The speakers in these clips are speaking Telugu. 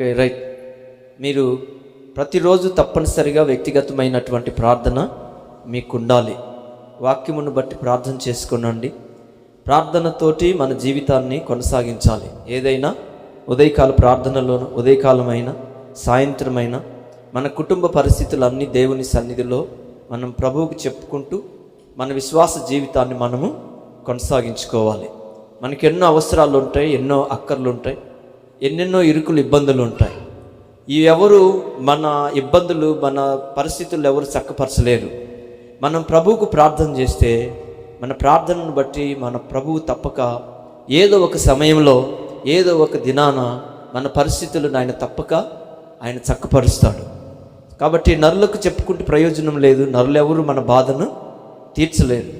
Okay right. మీరు ప్రతిరోజు తప్పనిసరిగా వ్యక్తిగతమైనటువంటి ప్రార్థన మీకు ఉండాలి వాక్యమును బట్టి ప్రార్థన చేసుకునండి. ప్రార్థనతోటి మన జీవితాన్ని కొనసాగించాలి. ఏదైనా ఉదయకాల ప్రార్థనలోను ఉదయకాలమైన సాయంత్రమైన మన కుటుంబ పరిస్థితులన్నీ దేవుని సన్నిధిలో మనం ప్రభువుకు చెప్పుకుంటూ మన విశ్వాస జీవితాన్ని మనము కొనసాగించుకోవాలి. మనకి ఎన్నో అవసరాలు ఉంటాయి ఎన్నో అక్కర్లు ఉంటాయి ఎన్నెన్నో ఇరుకులు ఇబ్బందులు ఉంటాయి. ఈ ఎవరు మన ఇబ్బందులు మన పరిస్థితులు ఎవరు చక్కపరచలేరు. మనం ప్రభువుకు ప్రార్థన చేస్తే మన ప్రార్థనను బట్టి మన ప్రభువు తప్పక ఏదో ఒక సమయంలో ఏదో ఒక దినాన మన పరిస్థితులను ఆయన తప్పక ఆయన చక్కపరుస్తాడు. కాబట్టి నరులకు చెప్పుకుంటే ప్రయోజనం లేదు నరులెవరు మన బాధను తీర్చలేరు.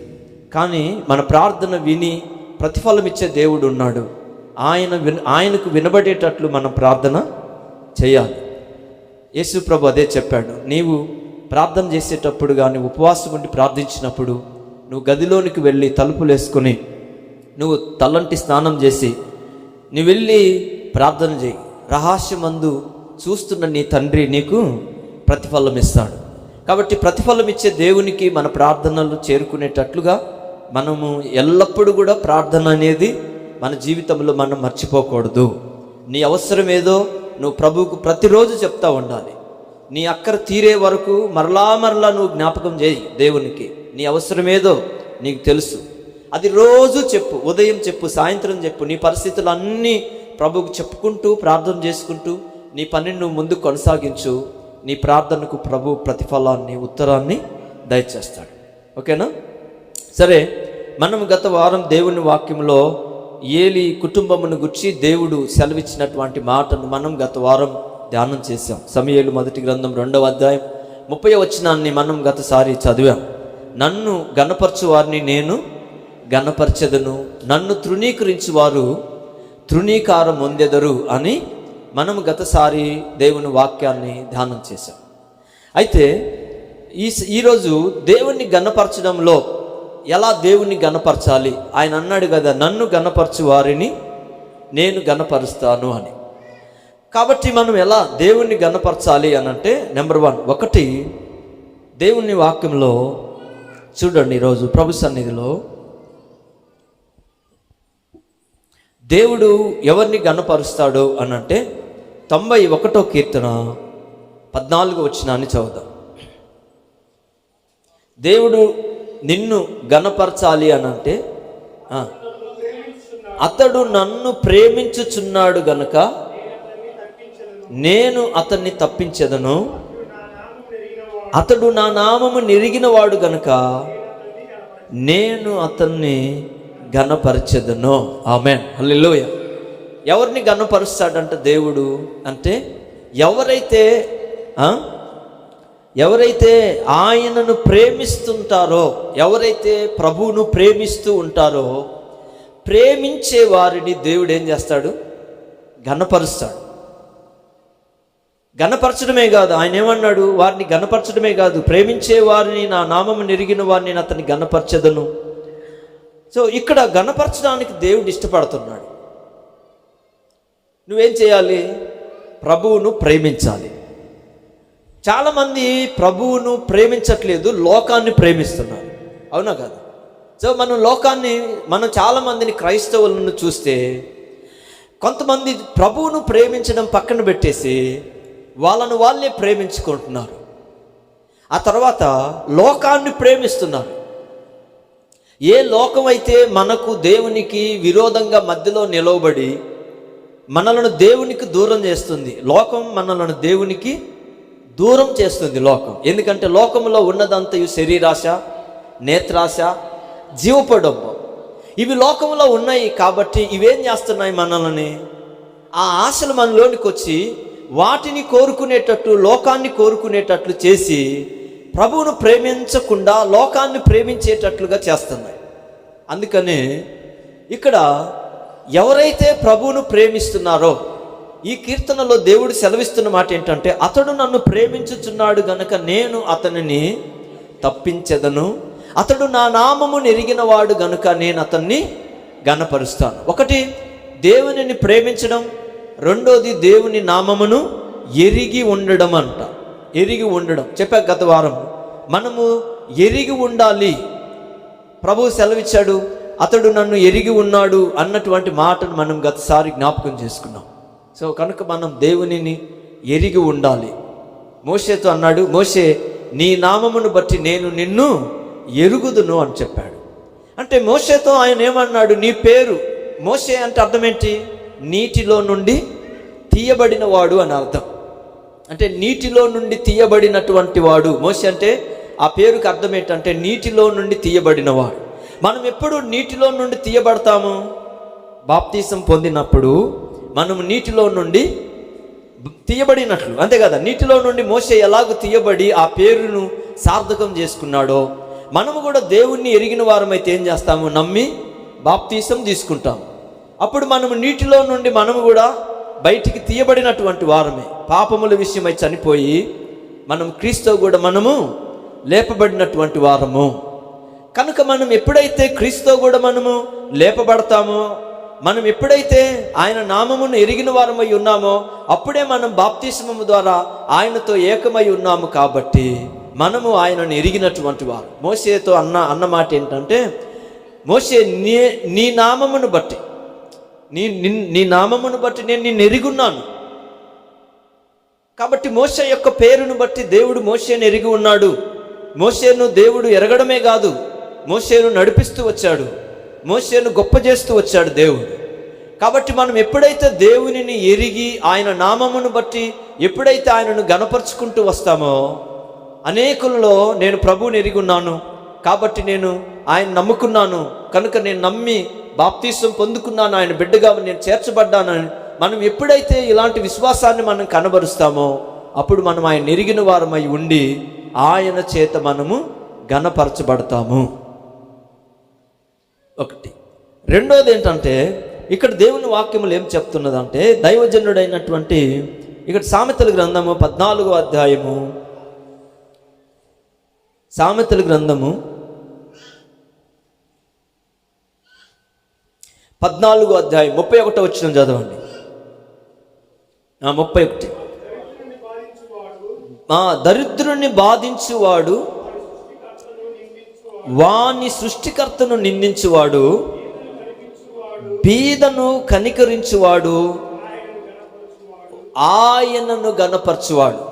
కానీ మన ప్రార్థన విని ప్రతిఫలం ఇచ్చే దేవుడు ఉన్నాడు. ఆయన విన్ ఆయనకు వినబడేటట్లు మనం ప్రార్థన చేయాలి. యేసు ప్రభు అదే చెప్పాడు నీవు ప్రార్థన చేసేటప్పుడు కానీ ఉపవాసం ఉండి ప్రార్థించినప్పుడు నువ్వు గదిలోనికి వెళ్ళి తలుపులు వేసుకొని నువ్వు తలంటి స్నానం చేసి నువ్వు వెళ్ళి ప్రార్థన చేయి. రహస్యమందు చూస్తున్న నీ తండ్రి నీకు ప్రతిఫలం ఇస్తాడు కాబట్టి ప్రతిఫలం ఇచ్చే దేవునికి మన ప్రార్థనలు చేరుకునేటట్లుగా మనము ఎల్లప్పుడూ కూడా ప్రార్థన అనేది మన జీవితంలో మనం మర్చిపోకూడదు. నీ అవసరం ఏదో నువ్వు ప్రభువుకు ప్రతిరోజు చెప్తా ఉండాలి. నీ అక్కర తీరే వరకు మరలా మరలా నువ్వు జ్ఞాపకం చేయి దేవునికి. నీ అవసరం ఏదో నీకు తెలుసు. అది రోజు చెప్పు ఉదయం చెప్పు సాయంత్రం చెప్పు నీ పరిస్థితులు అన్నీ ప్రభువుకు చెప్పుకుంటూ ప్రార్థన చేసుకుంటూ నీ పనిని నువ్వు ముందు కొనసాగించు. నీ ప్రార్థనకు ప్రభు ప్రతిఫలాన్ని ఉత్తరాన్ని దయచేస్తాడు. ఓకేనా? సరే మనం గత వారం దేవుని వాక్యంలో ఏలి కుటుంబమును గుర్చి దేవుడు సెలవిచ్చినటువంటి మాటను మనం గత వారం ధ్యానం చేశాం. సమయలు మొదటి గ్రంథం రెండవ అధ్యాయం ముప్పై వచనాన్ని మనం గతసారి చదివాం. నన్ను గణపరచు వారిని నేను గణపరచెదను. నన్ను తృణీకరించు వారు తృణీకారం పొందెదరు అని మనం గతసారి దేవుని వాక్యాన్ని ధ్యానం చేశాం. అయితే ఈ ఈరోజు దేవుణ్ణి గణపరచడంలో ఎలా దేవుణ్ణి గణపరచాలి? ఆయన అన్నాడు కదా నన్ను గనపరచు వారిని నేను గనపరుస్తాను అని. కాబట్టి మనం ఎలా దేవుణ్ణి గనపరచాలి అని అంటే నెంబర్ వన్ ఒకటి దేవుని వాక్యంలో చూడండి ఈరోజు ప్రభు సన్నిధిలో. దేవుడు ఎవరిని గనపరుస్తాడు అని అంటే తొంభై ఒకటో కీర్తన పద్నాలుగు వచ్చినాన్ని చదువుదాం. దేవుడు నిన్ను గణపరచాలి అని అంటే అతడు నన్ను ప్రేమించుచున్నాడు గనక నేను అతన్ని తప్పించదను. అతడు నా నామము నెరిగినవాడు గనక నేను అతన్ని గణపరచదను. ఆమె హల్లెలూయా. ఎవరిని గణపరుస్తాడంట దేవుడు? అంటే ఎవరైతే ఎవరైతే ఆయనను ప్రేమిస్తుంటారో ఎవరైతే ప్రభువును ప్రేమిస్తూ ఉంటారో ప్రేమించే వారిని దేవుడు ఏం చేస్తాడు? ఘనపరుస్తాడు. ఘనపరచడమే కాదు ఆయన ఏమన్నాడు? వారిని గణపరచడమే కాదు ప్రేమించే వారిని నా నామము నెరిగిన వారిని నేను అతన్ని సో ఇక్కడ ఘనపరచడానికి దేవుడు ఇష్టపడుతున్నాడు. నువ్వేం చేయాలి? ప్రభువును ప్రేమించాలి. చాలామంది ప్రభువును ప్రేమించట్లేదు లోకాన్ని ప్రేమిస్తున్నారు. అవునా కాదు? సో మనం లోకాన్ని మనం చాలామందిని క్రైస్తవులను చూస్తే కొంతమంది ప్రభువును ప్రేమించడం పక్కన పెట్టేసి వాళ్ళను వాళ్ళే ప్రేమించుకుంటున్నారు. ఆ తర్వాత లోకాన్ని ప్రేమిస్తున్నారు. ఏ లోకం అయితే మనకు దేవునికి విరోధంగా మధ్యలో నిలవబడి మనలను దేవునికి దూరం చేస్తుంది లోకం మనలను దేవునికి దూరం చేస్తుంది లోకం. ఎందుకంటే లోకంలో ఉన్నదంతయు శరీరాశ నేత్రాశ జీవపడొబ్బు. ఇవి లోకంలో ఉన్నాయి కాబట్టి ఇవేం చేస్తున్నాయి మనల్ని? ఆ ఆశలు మనలోనికి వచ్చి వాటిని కోరుకునేటట్టు లోకాన్ని కోరుకునేటట్లు చేసి ప్రభువును ప్రేమించకుండా లోకాన్ని ప్రేమించేటట్లుగా చేస్తున్నాయి. అందుకనే ఇక్కడ ఎవరైతే ప్రభువును ప్రేమిస్తున్నారో ఈ కీర్తనలో దేవుడు సెలవిస్తున్న మాట ఏంటంటే అతడు నన్ను ప్రేమించుచున్నాడు గనక నేను అతనిని తప్పించెదను. అతడు నా నామము నెరిగిన వాడు గనుక నేను అతన్ని గణపరుస్తాను ఒకటి దేవునిని ప్రేమించడం. రెండోది దేవుని నామమును ఎరిగి ఉండడం అంట. ఎరిగి ఉండడం. చెప్పా గత వారం. మనము ఎరిగి ఉండాలి. ప్రభు సెలవిచ్చాడు అతడు నన్ను ఎరిగి ఉన్నాడు అన్నటువంటి మాటను మనం గతసారి జ్ఞాపకం చేసుకున్నాం. సో కనుక మనం దేవునిని ఎరిగి ఉండాలి. మోషేతో అన్నాడు మోషే నీ నామమును బట్టి నేను నిన్ను ఎరుగుదును అని చెప్పాడు. అంటే మోషేతో ఆయన ఏమన్నాడు నీ పేరు మోషే అంటే అర్థం ఏంటి? నీటిలో నుండి తీయబడిన వాడు అని అర్థం. అంటే నీటిలో నుండి తీయబడినటువంటి వాడు మోసే అంటే ఆ పేరుకి అర్థం ఏంటంటే నీటిలో నుండి తీయబడినవాడు మనం ఎప్పుడు నీటిలో నుండి తీయబడతాము? బాప్తీసం పొందినప్పుడు మనము నీటిలో నుండి తీయబడినట్లు. అంతే కదా నీటిలో నుండి మోసే ఎలాగో తీయబడి ఆ పేరును సార్థకం చేసుకున్నాడో మనము కూడా దేవుణ్ణి ఎరిగిన వారమైతే ఏం చేస్తాము? నమ్మి బాప్తీసం తీసుకుంటాం అప్పుడు మనము నీటిలో నుండి మనము కూడా బయటికి తీయబడినటువంటి వారమే. పాపముల విషయమై చనిపోయి మనం క్రీస్తు కూడా మనము లేపబడినటువంటి వారము. కనుక మనం ఎప్పుడైతే క్రీస్తు కూడా మనము లేపబడతామో మనం ఎప్పుడైతే ఆయన నామమును ఎరిగిన వారమై ఉన్నామో అప్పుడే మనం బాప్తిస్మము ద్వారా ఆయనతో ఏకమై ఉన్నాము కాబట్టి మనము ఆయనను ఎరిగినటువంటి వారు. మోసేతో అన్న అన్న మాట ఏంటంటే మోసే నీ నీ నామమును బట్టి నీ నీ నామమును బట్టి నేను నిన్ను ఎరుగున్నాను. కాబట్టి మోస యొక్క పేరును బట్టి దేవుడు మోసేను ఎరిగి ఉన్నాడు. మోసేను దేవుడు ఎరగడమే కాదు మోసేను నడిపిస్తూ వచ్చాడు. మోసేను గొప్ప చేస్తూ వచ్చాడు దేవుడు. కాబట్టి మనం ఎప్పుడైతే దేవునిని ఎరిగి ఆయన నామమును బట్టి ఎప్పుడైతే ఆయనను గనపరుచుకుంటూ వస్తామో అనేకులలో నేను ప్రభువుని ఎరిగి ఉన్నాను. కాబట్టి నేను ఆయన నమ్ముకున్నాను. కనుక నేను నమ్మి బాప్తీసం పొందుకున్నాను. ఆయన బిడ్డగా నేను చేర్చబడ్డానని మనం ఎప్పుడైతే ఇలాంటి విశ్వాసాన్ని మనం కనబరుస్తామో అప్పుడు మనం ఆయన ఎరిగిన వారమై ఉండి ఆయన చేత మనము గనపరచబడతాము ఒకటి. రెండోది ఏంటంటే ఇక్కడ దేవుని వాక్యములు ఏం చెప్తున్నదంటే దైవజనుడైనటువంటి ఇక్కడ సామెతల గ్రంథము పద్నాలుగో అధ్యాయము. సామెతల గ్రంథము పద్నాలుగో అధ్యాయం. ముప్పై ఒకటో వచ్చిన చదవండి. ముప్పై ఒకటి. ఆ, దరిద్రుని బాధించువాడు వాని సృష్టికర్తను నిందించువాడు బీదను కనికరించువాడు ఆయనను గనపరచువాడు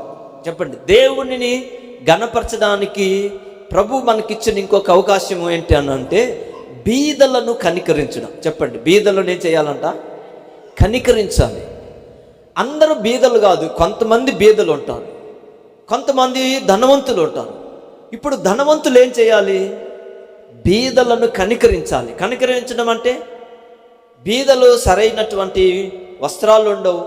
చెప్పండి దేవునిని గనపరచడానికి ప్రభు మనకిచ్చిన ఇంకొక అవకాశం ఏంటి అని అంటే బీదలను కనికరించడం. చెప్పండి బీదలను ఏం చేయాలంట? కనికరించాలి. అందరూ బీదలు కాదు కొంతమంది బీదలు ఉంటారు. కొంతమంది ధనవంతులు ఉంటారు. ఇప్పుడు ధనవంతులు ఏం చేయాలి? బీదలను కనికరించాలి. కనికరించడం అంటే బీదలు సరైనటువంటి వస్త్రాలు ఉండవు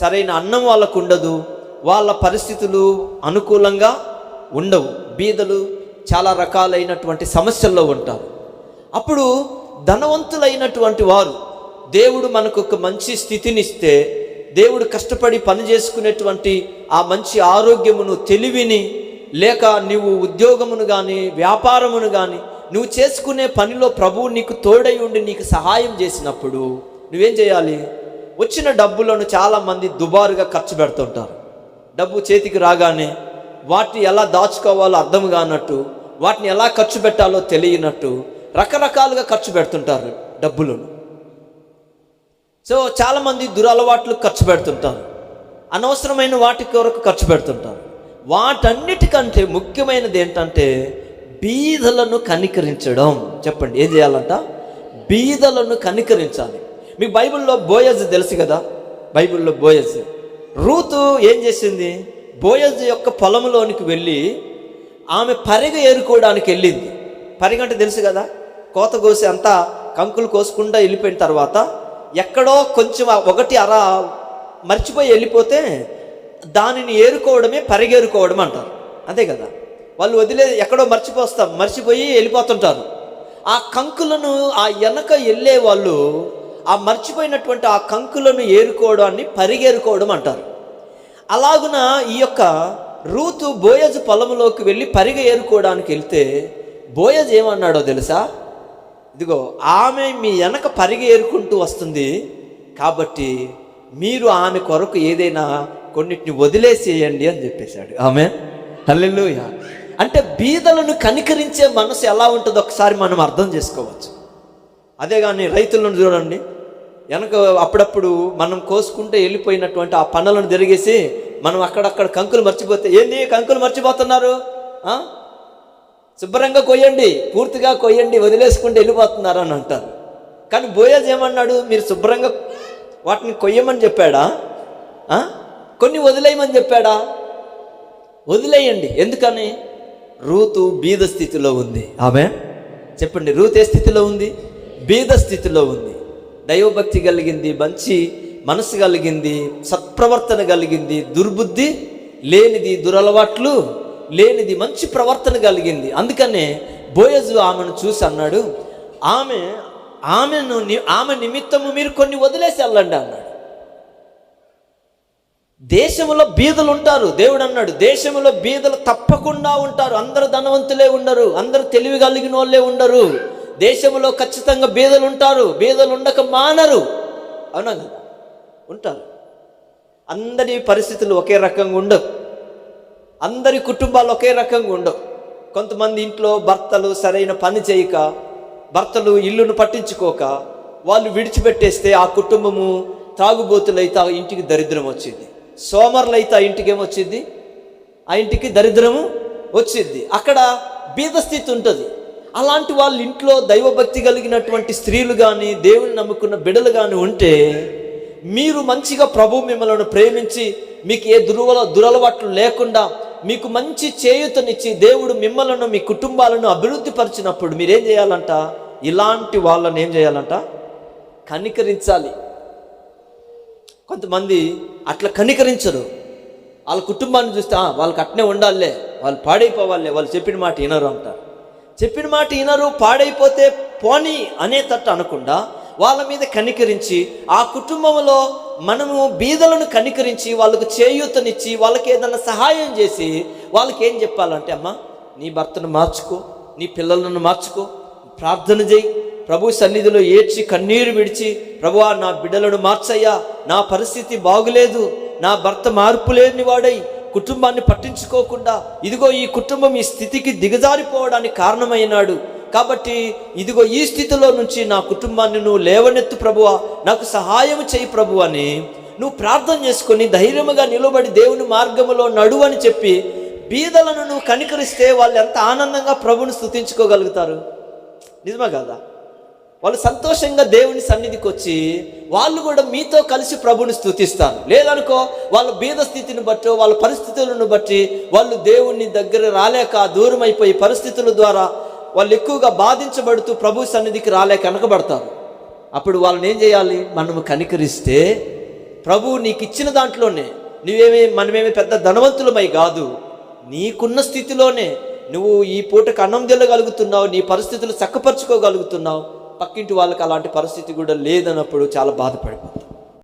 సరైన అన్నం వాళ్ళకు ఉండదు వాళ్ళ పరిస్థితులు అనుకూలంగా ఉండవు. బీదలు చాలా రకాలైనటువంటి సమస్యల్లో ఉంటారు. అప్పుడు ధనవంతులైనటువంటి వారు దేవుడు మనకు ఒక మంచి స్థితినిస్తే దేవుడు కష్టపడి పని చేసుకునేటువంటి ఆ మంచి ఆరోగ్యమును తెలివిని లేక నీవు ఉద్యోగమును కానీ వ్యాపారమును కానీ నువ్వు చేసుకునే పనిలో ప్రభువు నీకు తోడై ఉండి నీకు సహాయం చేసినప్పుడు నువ్వేం చేయాలి? వచ్చిన డబ్బులను చాలామంది దుబారుగా ఖర్చు పెడుతుంటారు. డబ్బు చేతికి రాగానే వాటిని ఎలా దాచుకోవాలో అర్థం కానట్టు వాటిని ఎలా ఖర్చు పెట్టాలో తెలియనట్టు రకరకాలుగా ఖర్చు పెడుతుంటారు డబ్బులను. సో చాలామంది దురలవాట్లు ఖర్చు పెడుతుంటారు. అనవసరమైన వాటి కొరకు ఖర్చు పెడుతుంటారు. వాటన్నిటికంటే ముఖ్యమైనది ఏంటంటే బీదలను కనికరించడం. చెప్పండి ఏం చేయాలంట? బీదలను కనికరించాలి. మీకు బైబిల్లో బోయజ్ తెలుసు కదా? బైబిల్లో బోయజ్. రూతు ఏం చేసింది? బోయజ్ యొక్క పొలంలోనికి వెళ్ళి ఆమె పరిగ ఏరుకోవడానికి వెళ్ళింది. పరిగ అంటే తెలుసు కదా? కోత కోసి అంతా కంకులు కోసుకుండా వెళ్ళిపోయిన తర్వాత ఎక్కడో కొంచెం ఒకటి అర మర్చిపోయి వెళ్ళిపోతే దానిని ఏరుకోవడమే పరిగేరుకోవడం అంటారు. అంతే కదా? వాళ్ళు వదిలే ఎక్కడో మర్చిపోస్తాం మర్చిపోయి వెళ్ళిపోతుంటారు. ఆ కంకులను ఆ వెనక వెళ్ళే వాళ్ళు ఆ మర్చిపోయినటువంటి ఆ కంకులను ఏరుకోవడాన్ని పరిగేరుకోవడం అంటారు. అలాగున ఈ యొక్క రూతు బోయజ్ పొలంలోకి వెళ్ళి పరిగ ఏరుకోవడానికి వెళ్తే బోయజ్ ఏమన్నాడో తెలుసా? ఇదిగో ఆమె మీ వెనక పరిగ ఏరుకుంటూ వస్తుంది కాబట్టి మీరు ఆమె కొరకు ఏదైనా కొన్నిటిని వదిలేసేయండి అని చెప్పేశాడు. ఆమె హల్లెలూయా. అంటే బీదలను కనికరించే మనసు ఎలా ఉంటుందో ఒకసారి మనం అర్థం చేసుకోవచ్చు. అదే కానీ రైతులను చూడండి. వెనక అప్పుడప్పుడు మనం కోసుకుంటే వెళ్ళిపోయినటువంటి ఆ పనులను తిరిగేసి మనం అక్కడక్కడ కంకులు మర్చిపోతే ఏంది కంకులు మర్చిపోతున్నారు? శుభ్రంగా కొయ్యండి పూర్తిగా కొయ్యండి వదిలేసుకుంటే వెళ్ళిపోతున్నారు అని అంటారు. కానీ బోయాజ్ ఏమన్నాడు? మీరు శుభ్రంగా వాటిని కొయ్యమని చెప్పాడా? కొన్ని వదిలేయమని చెప్పాడా? వదిలేయండి. ఎందుకని? రూతు బీద స్థితిలో ఉంది. ఆమె? చెప్పండి రూత్ ఏ స్థితిలో ఉంది? బీద స్థితిలో ఉంది. దైవభక్తి కలిగింది మంచి మనసు కలిగింది సత్ప్రవర్తన కలిగింది దుర్బుద్ధి లేనిది దురలవాట్లు లేనిది మంచి ప్రవర్తన కలిగింది. అందుకనే బోయజు ఆమెను చూసి అన్నాడు ఆమె ఆమెను ఆమె నిమిత్తము మీరు కొన్ని వదిలేసి వెళ్ళండి అన్నాడు. దేశంలో బీదలు ఉంటారు. దేవుడు అన్నాడు దేశంలో బీదలు తప్పకుండా ఉంటారు. అందరు ధనవంతులే ఉండరు. అందరు తెలివి కలిగిన వాళ్ళే ఉండరు. దేశంలో ఖచ్చితంగా బీదలు ఉంటారు. బీదలు ఉండక మానరు. అవునా కదా? ఉంటారు. అందరి పరిస్థితులు ఒకే రకంగా ఉండవు. అందరి కుటుంబాలు ఒకే రకంగా ఉండవు. కొంతమంది ఇంట్లో భర్తలు సరైన పని చేయక భర్తలు ఇల్లును పట్టించుకోక వాళ్ళు విడిచిపెట్టేస్తే ఆ కుటుంబము తాగుబోతులైతే ఆ ఇంటికి దరిద్రం వచ్చింది. సోమరులైతే ఆ ఇంటికి ఏమొచ్చింది? ఆ ఇంటికి దరిద్రము వచ్చింది. అక్కడ బీదస్థితి ఉంటుంది. అలాంటి వాళ్ళ ఇంట్లో దైవభక్తి కలిగినటువంటి స్త్రీలు కానీ దేవుని నమ్ముకున్న బిడలు కానీ ఉంటే మీరు మంచిగా ప్రభు మిమ్మల్ని ప్రేమించి మీకు ఏ దురల దురలవాట్లు లేకుండా మీకు మంచి చేయూతనిచ్చి దేవుడు మిమ్మల్ని మీ కుటుంబాలను అభివృద్ధి పరిచినప్పుడు మీరేం చేయాలంట? ఇలాంటి వాళ్ళని ఏం చేయాలంట? కనికరించాలి. కొంతమంది అట్లా కనికరించరు. వాళ్ళ కుటుంబాన్ని చూస్తే వాళ్ళకి అట్నే ఉండాలే వాళ్ళు పాడైపోవాలే వాళ్ళు చెప్పిన మాట వినరు అంటారు. చెప్పిన మాట వినరు పాడైపోతే పోని అనేటట్టు అనకుండా వాళ్ళ మీద కనికరించి ఆ కుటుంబంలో మనము బీదలను కనికరించి వాళ్ళకు చేయూతనిచ్చి వాళ్ళకి ఏదైనా సహాయం చేసి వాళ్ళకి ఏం చెప్పాలంటే అమ్మా నీ భర్తను మార్చుకో నీ పిల్లలను మార్చుకో ప్రార్థన చేయి ప్రభు సన్నిధిలో ఏడ్చి కన్నీరు విడిచి ప్రభువా నా బిడ్డలను మార్చయ్యా నా పరిస్థితి బాగులేదు నా భర్త మార్పు లేని వాడై కుటుంబాన్ని పట్టించుకోకుండా ఇదిగో ఈ కుటుంబం ఈ స్థితికి దిగజారిపోవడానికి కారణమైనాడు. కాబట్టి ఇదిగో ఈ స్థితిలో నుంచి నా కుటుంబాన్ని నువ్వు లేవనెత్తు ప్రభువా నాకు సహాయం చేయి ప్రభు అని నువ్వు ప్రార్థన చేసుకొని ధైర్యముగా నిలబడి దేవుని మార్గములో నడువు అని చెప్పి బీదలను నువ్వు కనికరిస్తే వాళ్ళు ఎంత ఆనందంగా ప్రభుని స్థుతించుకోగలుగుతారు. నిజమా కదా? వాళ్ళు సంతోషంగా దేవుని సన్నిధికి వచ్చి వాళ్ళు కూడా మీతో కలిసి ప్రభుని స్థుతిస్తారు లేదనుకో వాళ్ళ బీద స్థితిని బట్టి వాళ్ళ పరిస్థితులను బట్టి వాళ్ళు దేవుని దగ్గర రాలేక దూరం అయిపోయి పరిస్థితుల ద్వారా వాళ్ళు ఎక్కువగా బాధించబడుతూ ప్రభు సన్నిధికి రాలేక వెనకబడతారు. అప్పుడు వాళ్ళని ఏం చేయాలి? మనము కనికరిస్తే ప్రభు నీకు ఇచ్చిన దాంట్లోనే నువ్వేమి మనమేమి పెద్ద ధనవంతులమై కాదు. నీకున్న స్థితిలోనే నువ్వు ఈ పూటకు అన్నం తెల్లగలుగుతున్నావు నీ పరిస్థితులు చక్కపరుచుకోగలుగుతున్నావు. పక్కింటి వాళ్ళకి అలాంటి పరిస్థితి కూడా లేదన్నప్పుడు చాలా బాధపడిపోతాం.